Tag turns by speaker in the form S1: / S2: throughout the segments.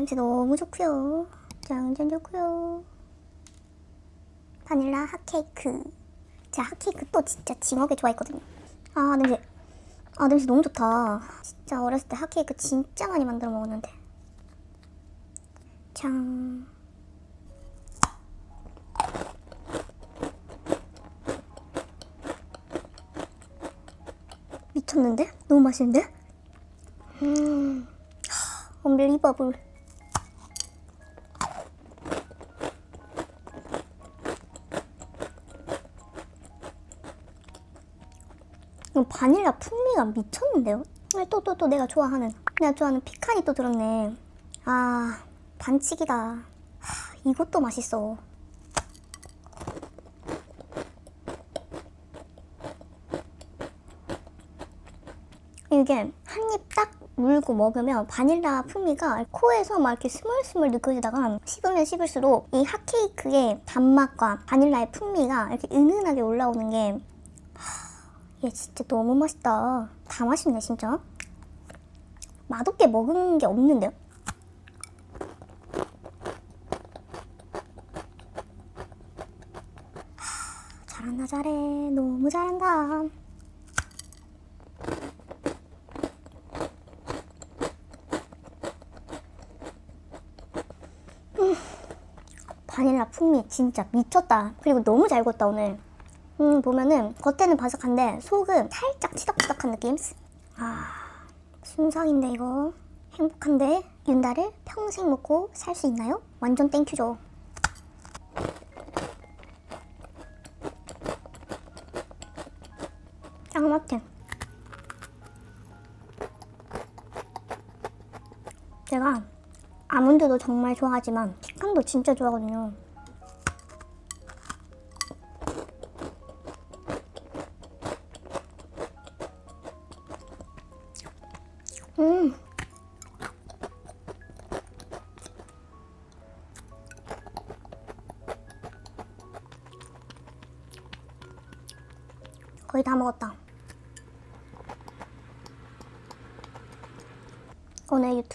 S1: 냄새 너무 좋고요. 짱짱 좋고요. 바닐라 핫케이크. 제가 핫케이크 또 진짜 징하게 좋아했거든요. 아 냄새. 아 냄새 너무 좋다. 진짜 어렸을 때 핫케이크 진짜 많이 만들어 먹었는데. 짠. 미쳤는데? 너무 맛있는데? 음, 언빌리버블. 바닐라 풍미가 미쳤는데요? 또 또 또 내가 좋아하는 내가 좋아하는 피칸이 또 들었네. 아 반칙이다. 하, 이것도 맛있어. 이게 한 입 딱 물고 먹으면 바닐라 풍미가 코에서 막 이렇게 스물스물 느껴지다가 씹으면 씹을수록 이 핫케이크의 단맛과 바닐라의 풍미가 이렇게 은은하게 올라오는 게 하, 얘 진짜 너무 맛있다. 다 맛있네 진짜. 맛없게 먹은 게 없는데요? 하, 잘한다 잘해. 너무 잘한다. 바닐라 풍미 진짜 미쳤다. 그리고 너무 잘 구웠다 오늘. 음 보면은 겉에는 바삭한데 속은 살짝 치덕치덕한 느낌. 아 순삭인데 이거 행복한데 윤달을 평생 먹고 살 수 있나요? 완전 땡큐죠. 짱 맛해. 제가 아몬드도 정말 좋아하지만 피칸도 진짜 좋아하거든요.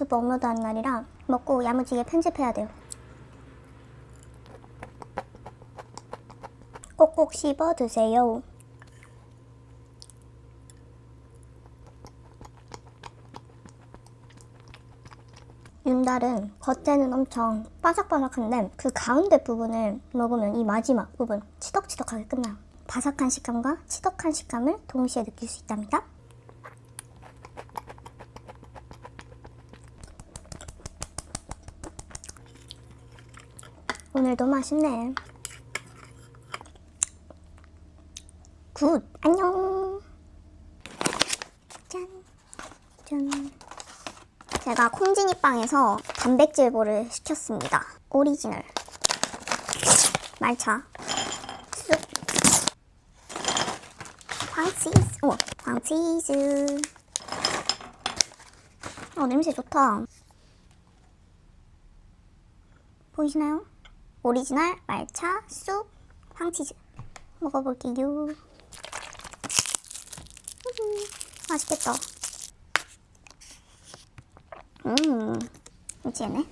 S1: 유튜브 업로드하는 날이라 먹고 야무지게 편집해야 돼요. 꼭꼭 씹어 드세요. 윤달은 겉에는 엄청 바삭바삭한데 그 가운데 부분을 먹으면 이 마지막 부분 치덕치덕하게 끝나요. 바삭한 식감과 치덕한 식감을 동시에 느낄 수 있답니다. 오늘도 맛있네. 굿, 안녕. 짠, 짠. 제가 콩진이빵에서 단백질볼을 시켰습니다. 오리지널. 말차. 쑥. 황치즈. 어, 황치즈. 어, 냄새 좋다. 보이시나요? 오리지널 말차 쑥 황치즈 먹어볼게요. 음, 맛있겠다. 음, 미치겠네.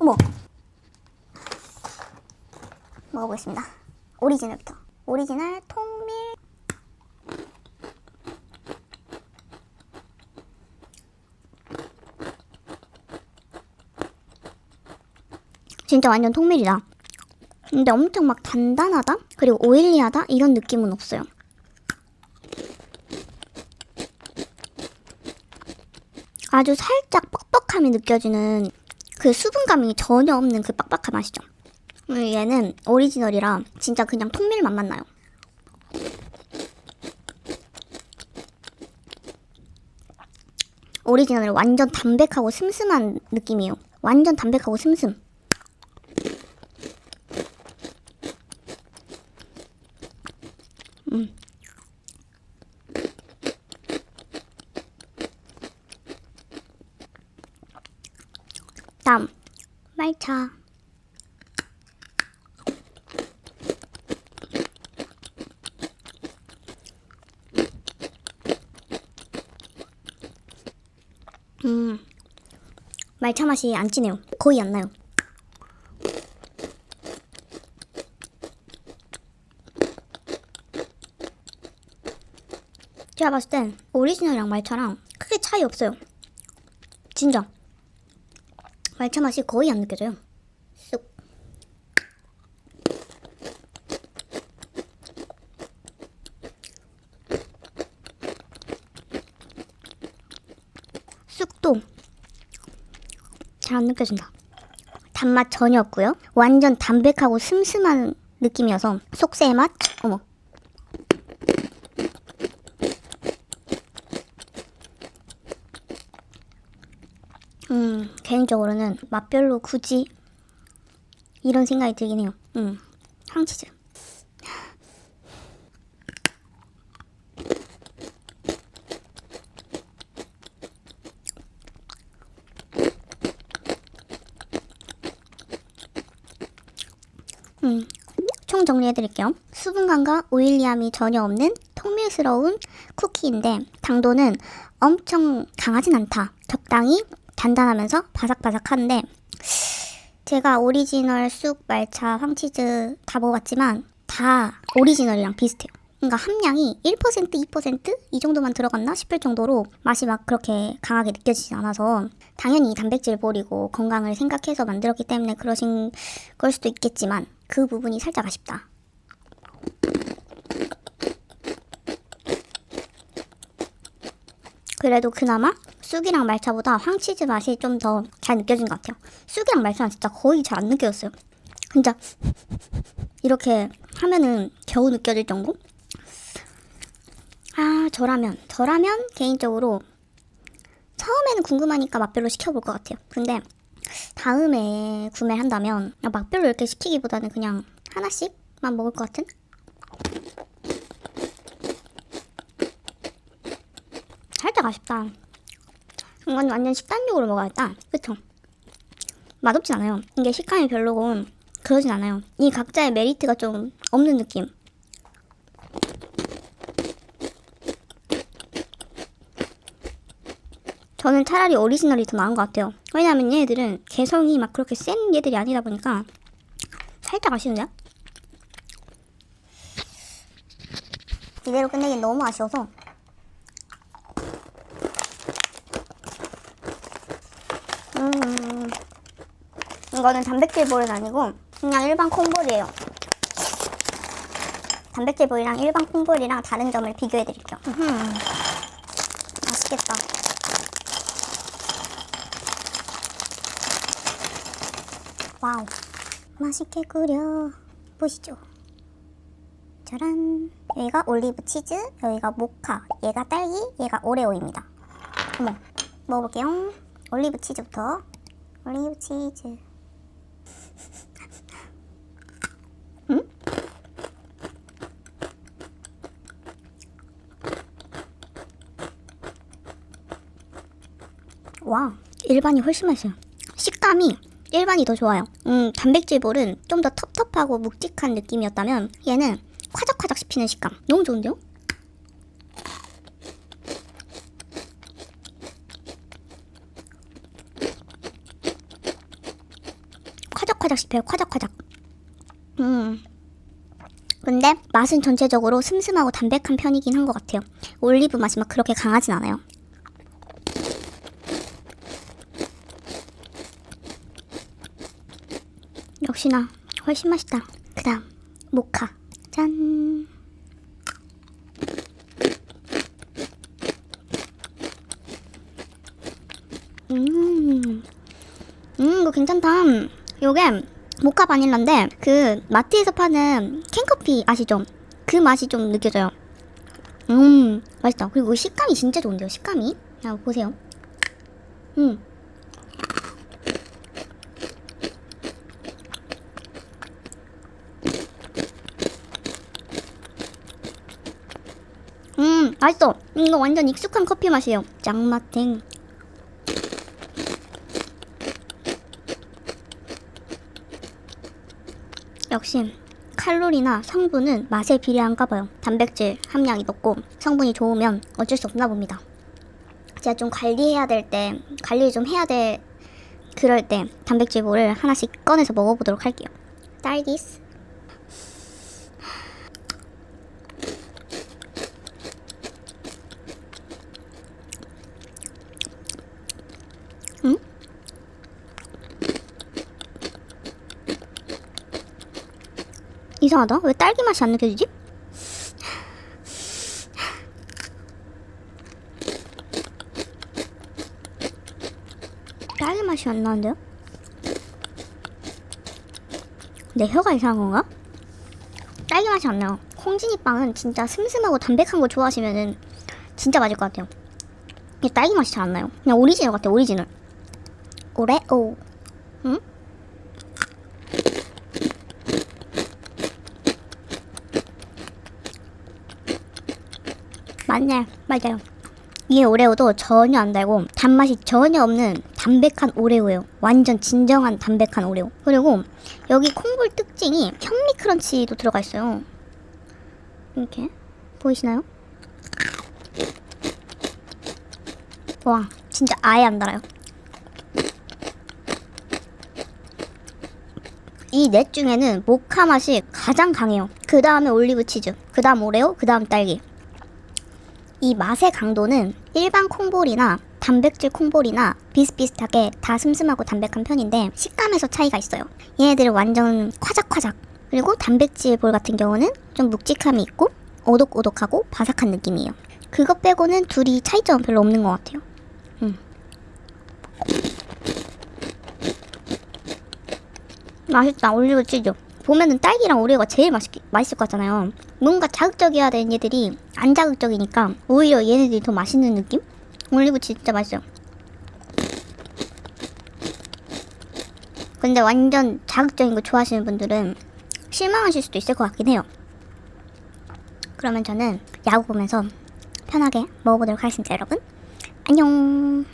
S1: 어머. 먹어보겠습니다. 오리지널부터. 오리지널 통밀. 진짜 완전 통밀이다. 근데 엄청 막 단단하다? 그리고 오일리하다? 이런 느낌은 없어요. 아주 살짝 뻑뻑함이 느껴지는 그 수분감이 전혀 없는 그 빡빡한 맛이죠. 음, 얘는 오리지널이라 진짜 그냥 통밀 맛만 나요. 오리지널은 완전 담백하고 슴슴한 느낌이에요. 완전 담백하고 슴슴. 다음 말차 음 말차 맛이 안 진해요 거의 안 나요. 제가 봤을 땐 오리지널이랑 말차랑 크게 차이 없어요. 진짜. 말차 맛이 거의 안 느껴져요. 쑥. 쑥도 잘 안 느껴진다. 단맛 전혀 없고요. 완전 담백하고 슴슴한 느낌이어서 속세의 맛? 어머. 음, 개인적으로는 맛별로 굳이 이런 생각이 들긴 해요. 음, 황치즈. 음, 총 정리해드릴게요. 수분감과 오일리함이 전혀 없는 통밀스러운 쿠키인데 당도는 엄청 강하진 않다. 적당히 단단하면서 바삭바삭한데 제가 오리지널 쑥, 말차, 황치즈 다 먹어봤지만 다 오리지널이랑 비슷해요. 그러니까 함량이 1%, 2%이 정도만 들어갔나 싶을 정도로 맛이 막 그렇게 강하게 느껴지지 않아서 당연히 단백질 볼이고 건강을 생각해서 만들었기 때문에 그러신 걸 수도 있겠지만 그 부분이 살짝 아쉽다. 그래도 그나마 쑥이랑 말차보다 황치즈 맛이 좀 더 잘 느껴진 것 같아요. 쑥이랑 말차는 진짜 거의 잘 안 느껴졌어요. 진짜 이렇게 하면은 겨우 느껴질 정도? 아 저라면 저라면 개인적으로 처음에는 궁금하니까 맛별로 시켜볼 것 같아요. 근데 다음에 구매를 한다면 맛별로 이렇게 시키기보다는 그냥 하나씩만 먹을 것 같은? 살짝 아쉽다. 이건 완전 식단용으로 먹어야겠다. 그쵸? 맛없진 않아요. 이게 식감이 별로고 그러진 않아요. 이 각자의 메리트가 좀 없는 느낌. 저는 차라리 오리지널이 더 나은 것 같아요. 왜냐면 얘네들은 개성이 막 그렇게 센 얘들이 아니다 보니까 살짝 아쉬운데요? 이대로 끝내긴 너무 아쉬워서 음, 이거는 단백질 볼은 아니고 그냥 일반 콩볼이에요. 단백질 볼이랑 일반 콩볼이랑 다른 점을 비교해 드릴게요. 맛있겠다. 와우. 맛있게 끓여 보시죠. 짜란. 여기가 올리브 치즈, 여기가 모카, 얘가 딸기, 얘가 오레오입니다. 어머, 먹어볼게요. 올리브 치즈부터. 올리브 치즈. 음? 와, 일반이 훨씬 맛있어요. 식감이 일반이 더 좋아요. 음, 단백질볼은 좀 더 텁텁하고 묵직한 느낌이었다면 얘는 화작화작 씹히는 식감. 너무 좋은데요? 화작화작 씹혀요. 화작화작. 음. 근데 맛은 전체적으로 슴슴하고 담백한 편이긴 한 것 같아요. 올리브 맛이 막 그렇게 강하진 않아요. 역시나 훨씬 맛있다. 그 다음 모카 짠 음, 음, 이거 괜찮다. 요게 모카 바닐라인데 그 마트에서 파는 캔커피 아시죠? 그 맛이 좀 느껴져요. 음, 맛있다. 그리고 식감이 진짜 좋은데요, 식감이. 자, 보세요. 음. 음, 맛있어. 이거 완전 익숙한 커피 맛이에요. 짱맛탱. 역시 칼로리나 성분은 맛에 비례한가 봐요. 단백질 함량이 높고 성분이 좋으면 어쩔 수 없나 봅니다. 제가 좀 관리해야 될 때 관리를 좀 해야 될 그럴 때 단백질볼을 하나씩 꺼내서 먹어보도록 할게요. 딸기스. 이상하다. 왜 딸기 맛이 안 느껴지지? 딸기 맛이 안 나는데요? 내 혀가 이상한 건가? 딸기 맛이 안 나요. 콩진이 빵은 진짜 슴슴하고 담백한 거 좋아하시면은 진짜 맞을 것 같아요. 이 딸기 맛이 잘 안 나요. 그냥 오리지널 같아, 오리지널. 오레오. 응? 맞네, 맞아요. 이 오레오도 전혀 안 달고 단맛이 전혀 없는 담백한 오레오예요. 완전 진정한 담백한 오레오. 그리고 여기 콩볼 특징이 현미 크런치도 들어가 있어요. 이렇게 보이시나요? 와, 진짜 아예 안 달아요. 이 넷 중에는 모카 맛이 가장 강해요. 그 다음에 올리브 치즈, 그 다음 오레오, 그 다음 딸기. 이 맛의 강도는 일반 콩볼이나 단백질 콩볼이나 비슷비슷하게 다 슴슴하고 담백한 편인데 식감에서 차이가 있어요. 얘네들은 완전 화작화작. 그리고 단백질 볼 같은 경우는 좀 묵직함이 있고 오독오독하고 바삭한 느낌이에요. 그것 빼고는 둘이 차이점은 별로 없는 것 같아요. 음. 맛있다 올리브 치즈. 보면은 딸기랑 오레오가 제일 맛있, 맛있을 것 같잖아요. 뭔가 자극적이어야 되는 얘들이 안 자극적이니까 오히려 얘네들이 더 맛있는 느낌? 올리브 진짜 맛있어요. 근데 완전 자극적인 거 좋아하시는 분들은 실망하실 수도 있을 것 같긴 해요. 그러면 저는 야구 보면서 편하게 먹어보도록 하겠습니다, 여러분. 안녕.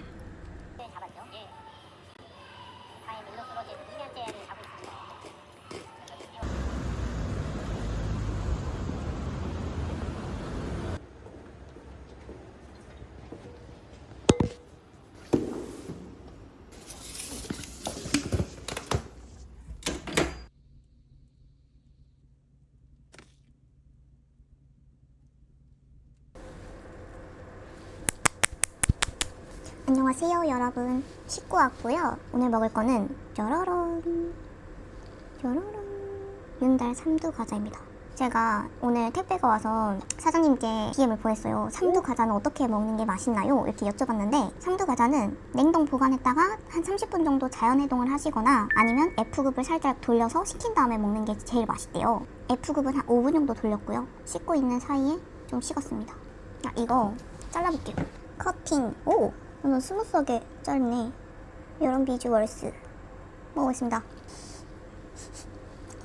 S1: 안녕하세요 여러분. 씻고 왔고요. 오늘 먹을 거는 짜라란 짜라란 윤달 삼두 과자입니다. 제가 오늘 택배가 와서 사장님께 DM을 보냈어요. 삼두 과자는 어떻게 먹는 게 맛있나요? 이렇게 여쭤봤는데 삼두 과자는 냉동 보관했다가 한 30분 정도 자연 해동을 하시거나 아니면 F급을 살짝 돌려서 식힌 다음에 먹는 게 제일 맛있대요. F급은 한 5분 정도 돌렸고요. 씻고 있는 사이에 좀 식었습니다. 아, 이거 잘라볼게요. 커팅. 오 오늘 스무스하게 짧네. 이런 비주얼스. 먹어보겠습니다.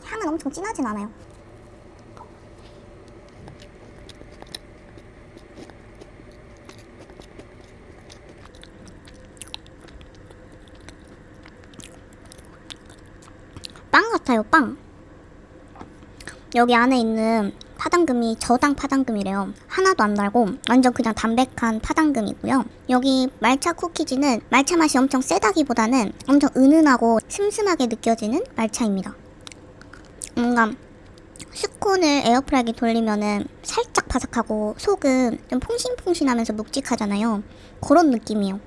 S1: 향은 엄청 진하진 않아요. 빵 같아요, 빵. 여기 안에 있는 파당금이 저당 파당금이래요. 하나도 안 달고 완전 그냥 담백한 파당금이고요. 여기 말차 쿠키즈는 말차 맛이 엄청 세다기보다는 엄청 은은하고 슴슴하게 느껴지는 말차입니다. 뭔가 스콘을 에어프라이기 돌리면은 살짝 바삭하고 속은 좀 퐁신퐁신하면서 묵직하잖아요. 그런 느낌이에요.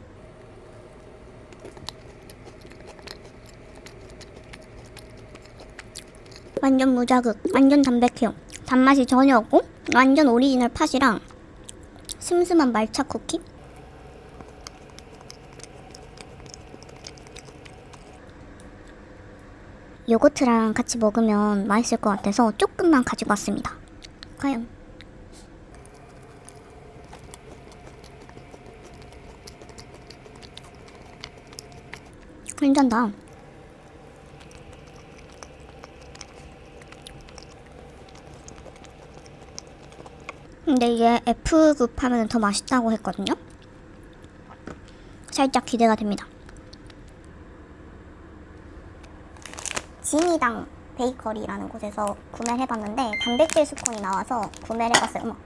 S1: 완전 무자극, 완전 담백해요. 단맛이 전혀 없고 완전 오리지널 팥이랑 슴슴한 말차 쿠키. 요거트랑 같이 먹으면 맛있을 것 같아서 조금만 가지고 왔습니다. 과연? 괜찮다. 근데 이게 F급 하면 더 맛있다고 했거든요. 살짝 기대가 됩니다. 진이당 베이커리라는 곳에서 구매를 해봤는데 단백질 스콘이 나와서 구매를 해봤어요. 어머.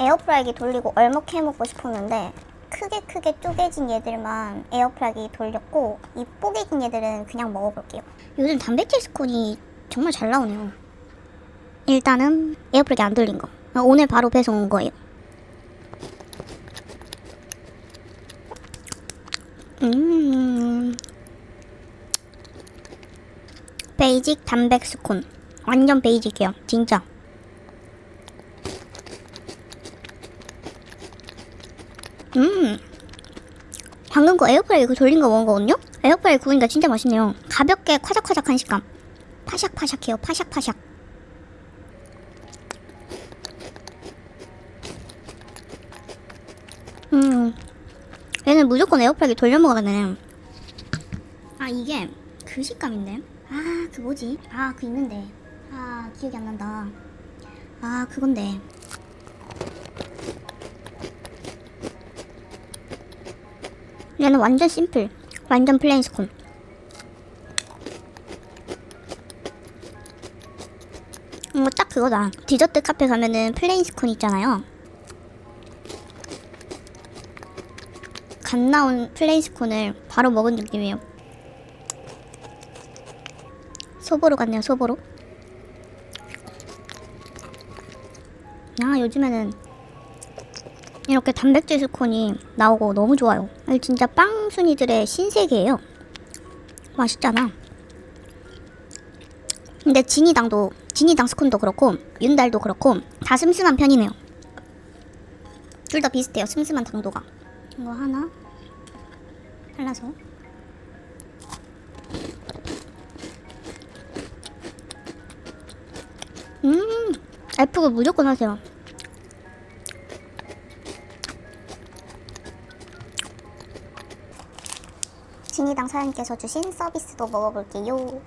S1: 에어프라이기 돌리고 얼먹해 먹고 싶었는데 크게 크게 쪼개진 얘들만 에어프라기 돌렸고 이 뽀개진 얘들은 그냥 먹어볼게요. 요즘 단백질 스콘이 정말 잘 나오네요. 일단은 에어프라기 안 돌린 거. 오늘 바로 배송 온 거예요. 음. 베이직 단백 스콘. 완전 베이직이에요. 진짜. 음. 방금 그 에어프라이 그 돌린 거 먹은 거거든요? 에어프라이 구우니까 진짜 맛있네요. 가볍게 화작화작한 식감. 파샥파샥해요. 파샥파샥. 음. 얘는 무조건 에어프라이 돌려 먹어야 되네. 아, 이게 그 식감인데? 아, 그 뭐지? 아, 그 있는데. 아, 기억이 안 난다. 아, 그건데. 얘는 완전 심플. 완전 플레인 스콘. 음, 딱 그거다. 디저트 카페 가면은 플레인 스콘 있잖아요. 갓 나온 플레인 스콘을 바로 먹은 느낌이에요. 소보로 같네요, 소보로. 아, 요즘에는 이렇게 단백질 스콘이 나오고 너무 좋아요. 진짜 빵 순이들의 신세계예요. 맛있잖아. 근데 진이당도 진이당 스콘도 그렇고 윤달도 그렇고 다 슴슴한 편이네요. 둘 다 비슷해요. 슴슴한 당도가. 이거 하나 잘라서 음 F가 무조건 하세요. 진이당 사장님께서 주신 서비스도 먹어볼게요.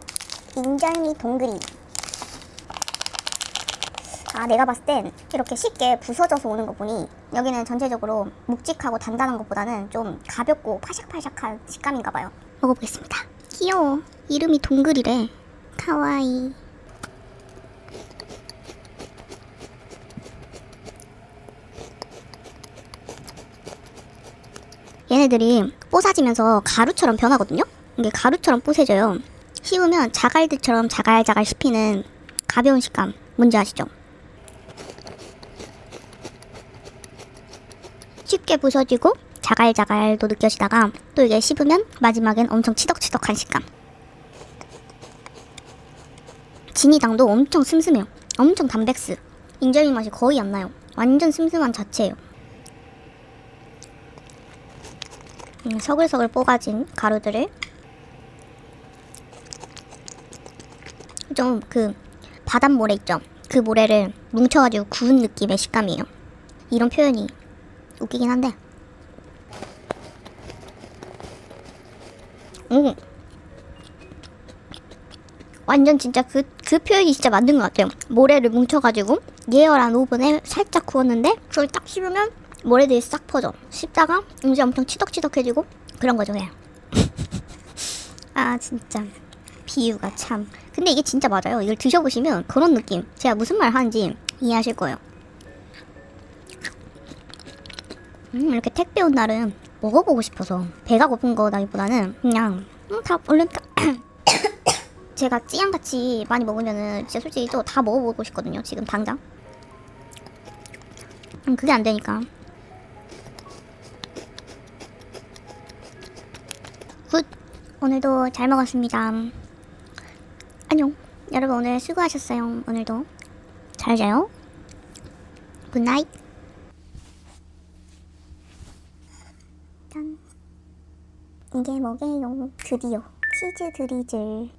S1: 인절미 동그리. 아, 내가 봤을 땐 이렇게 쉽게 부서져서 오는 거 보니 여기는 전체적으로 묵직하고 단단한 것보다는 좀 가볍고 파샥파샥한 식감인가 봐요. 먹어보겠습니다. 귀여워. 이름이 동글이래. 카와이. 얘네들이 뽀사지면서 가루처럼 변하거든요? 이게 가루처럼 뽀세져요. 씹으면 자갈들처럼 자갈자갈 씹히는 가벼운 식감. 뭔지 아시죠? 쉽게 부서지고 자갈자갈도 느껴지다가 또 이게 씹으면 마지막엔 엄청 치덕치덕한 식감. 진이당도 엄청 슴슴해요. 엄청 단백스. 인절미 맛이 거의 안 나요. 완전 슴슴한 자체예요. 음, 서글서글 뽀가진 가루들을 좀 그 바닷모래 있죠? 그 모래를 뭉쳐가지고 구운 느낌의 식감이에요. 이런 표현이 웃기긴 한데. 음. 완전 진짜 그, 그 표현이 진짜 맞는 것 같아요. 모래를 뭉쳐가지고 예열한 오븐에 살짝 구웠는데 그걸 딱 씹으면 모래들이 싹 퍼져. 씹다가 이제 엄청 치덕치덕해지고 그런 거죠, 그냥. 아, 진짜. 비유가 참. 근데 이게 진짜 맞아요. 이걸 드셔보시면 그런 느낌. 제가 무슨 말 하는지 이해하실 거예요. 음, 이렇게 택배 온 날은 먹어보고 싶어서 배가 고픈 거다기보다는 그냥 음, 다 얼른 다 제가 찌양같이 많이 먹으면은 진짜 솔직히 또 다 먹어보고 싶거든요. 지금 당장. 음, 그게 안 되니까. 굿. 오늘도 잘 먹었습니다. 안녕. 여러분 오늘 수고하셨어요. 오늘도 잘 자요. 굿나잇. 짠. 이게 뭐게요? 드디어 치즈 드리즐.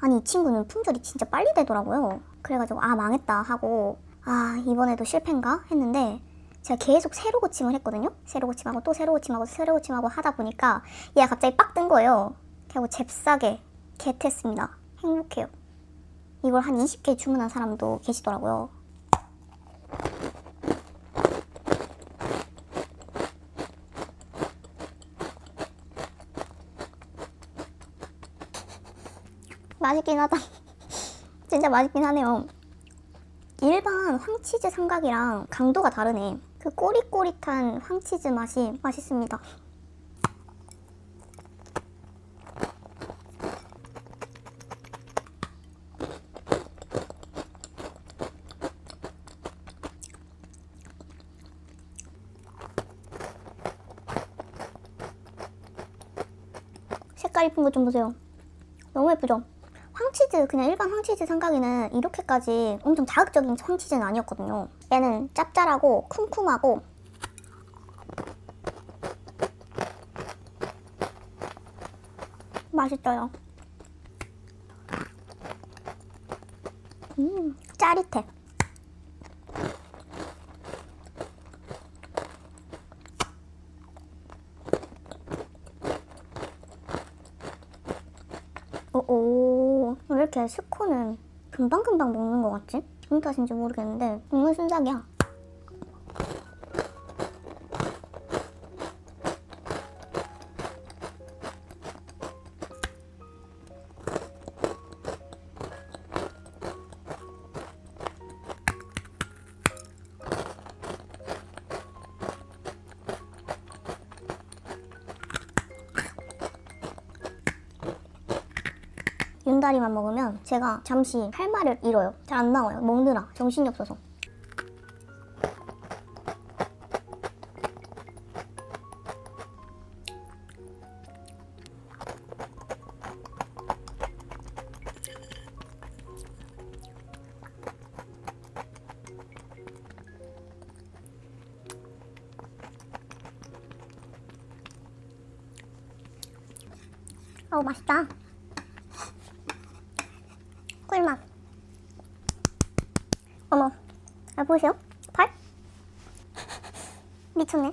S1: 아니 이 친구는 품절이 진짜 빨리 되더라고요. 그래가지고 아 망했다 하고 아 이번에도 실패인가 했는데 제가 계속 새로 고침을 했거든요. 새로 고침하고 또 새로 고침하고 새로 고침하고 하다 보니까 얘가 갑자기 빡 뜬 거예요. 그리고 잽싸게 겟했습니다. 행복해요. 이걸 한 20개 주문한 사람도 계시더라고요. 맛있긴 하다. 진짜 맛있긴 하네요. 일반 황치즈 삼각이랑 강도가 다르네. 그그 꼬릿꼬릿한 황치즈 맛이 맛있습니다. 색깔 이쁜 거 좀 보세요. 너무 예쁘죠? 황치즈 그냥 일반 황치즈 생각에는 이렇게까지 엄청 자극적인 황치즈는 아니었거든요. 얘는 짭짤하고 쿰쿰하고 맛있어요. 음, 짜릿해. 오오 왜 이렇게 스콘은 금방금방 먹는 것 같지? 무슨 탓인지 모르겠는데 너무 순삭이야 윤다리만 먹으면 제가 잠시 할 말을 잃어요. 잘 안 나와요. 먹느라 정신이 없어서. 어우 맛있다 꿀맛. 어머, 아 보이세요? 발? 미쳤네.